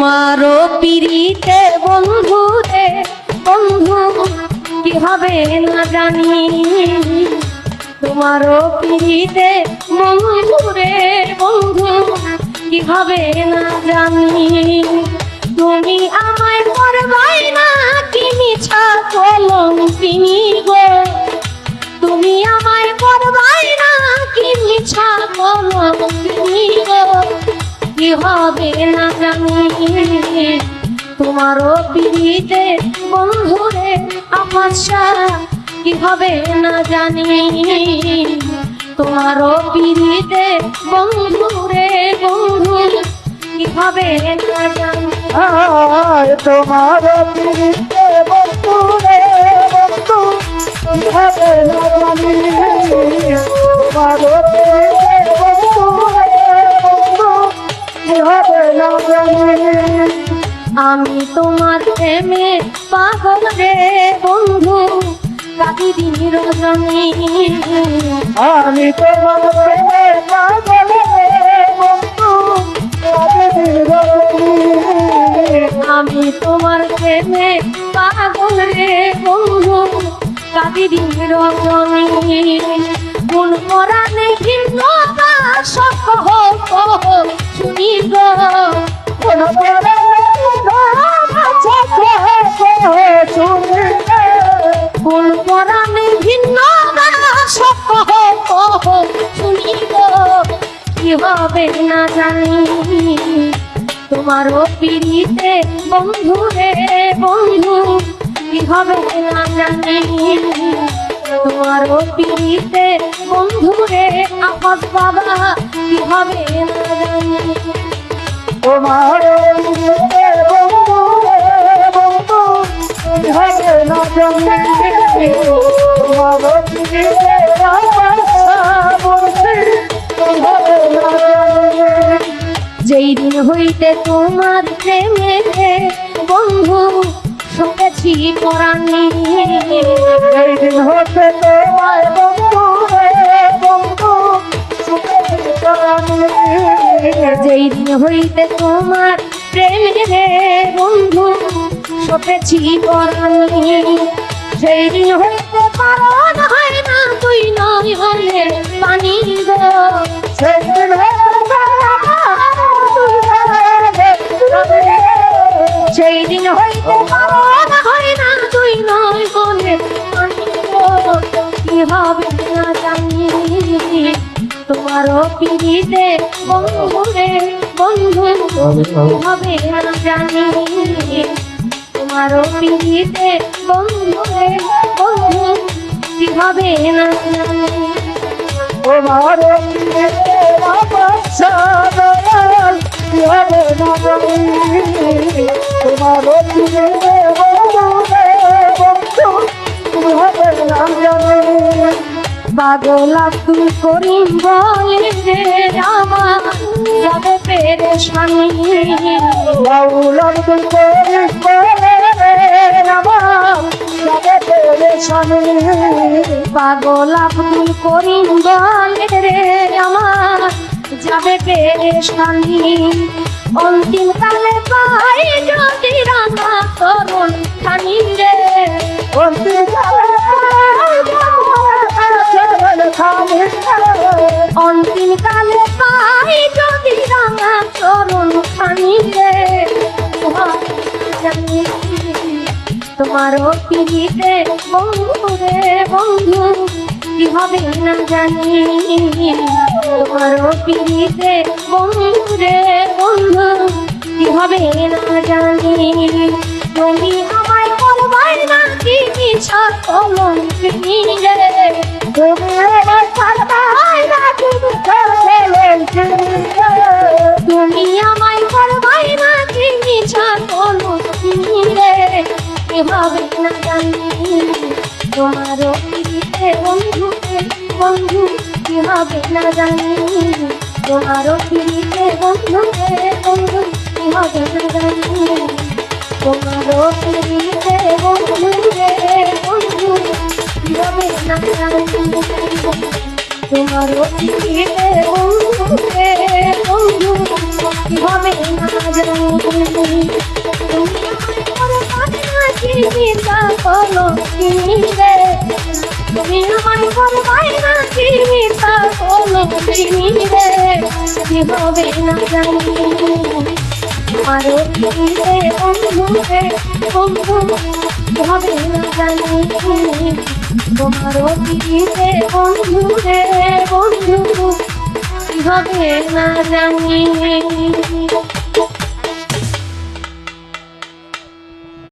তোমারও পিড়িতে বন্ধু রে বন্ধু, কি হবে না জানি। তোমারও পিড়িতে বন্ধু রে বন্ধু, কি হবে না জানি। তুমি আমায় করবাই না কি মিছা তিনি গো। তুমি আমায় করবাই না কি মিছা কলম তিনি গো। কি হবে না জানি। তোমারও পিড়িতে বন্ধুরে আকাশা কি হবে না জানি। তোমারও পিড়িতে বন্ধুরে বন্ধু কি হবে না জানি। তোমার পিড়িতে বন্ধু রে বন্ধু হবে না জানি। তোমার আমি তোমার প্রেমে পাগল রে বন্ধু কাটি দিন রজনী আমি তোমার প্রেমে পাগল রে বন্ধু আমি তোমার প্রেমে পাগল রে বন্ধু কাটি দিন রজনী কোন পরাণে ভিন্ন সখ শুনি গো পরাণে ভিন্ন সখ শুনি গো কি হবে না জানি তোমারও পিড়িতে বন্ধু রে বন্ধু কি হবে না জানি তোমারও পিড়িতে বন্ধু রে আপাত বাবা কি হবে না জানি। তোমার তোমার যেই দিন হইতে তোমার প্রেমে বন্ধু শুনেছি পরাণী এই দিন হতে তোমায় দিন হইতে তোমার প্রেমে বন্ধু সপেছি সেই দিন হইতে পারণ হয় না, তুই নয় হলে পানি সেদিন সেই দিন হইতে পারণ হয় না, তুই নয় হলে পানি গো। কি হবে না জানি। তোমারও পিড়িতে বন্ধু রে বন্ধু হবে না জানি তোমারও পিড়িতে বন্ধু রে বন্ধু কি হবে না জানি। তোমার তোমার পাগল আব্দুল করিম বলে আমার যাবে পেরে স্বামী পাগল আব্দুল করিম বলে আমার যাবে পেরে স্বামী অন্তিম কালে পাই যদি রাধা তরুণ খানি রে। অন্তিম কালে পাই যদি রাঙা চরণ খানি রে জানি তোমারও পিড়িতে বন্ধু রে, বন্ধু কি হবে না জানি? তোমারও পিড়িতে বন্ধু রে, বন্ধু কি হবে না জানি? তুমি আমায় করবাই না কি মিছা হবে না জানি। তোমারও পিড়িতে বন্ধু রে বন্ধু? কি হবে না জানি। তোমারও পিড়িতে বন্ধু রে বন্ধু? কি হবে না জানি। তোমারও পিড়িতে বন্ধু রে বন্ধু? কি হবে না জানি। তোমারও পিড়িতে বন্ধু বন্ধু বন্ধু? কি হবে না জানি। চিন্তা করো রে তুমি আমার ঘর বাইরে চিন্তা করো রে কি হবে না জানি। আরও রে বন্ধু রে বন্ধু কি হবে না জানি। তোমারও দিদিতে বন্ধু রে বন্ধু কি হবে না জানি।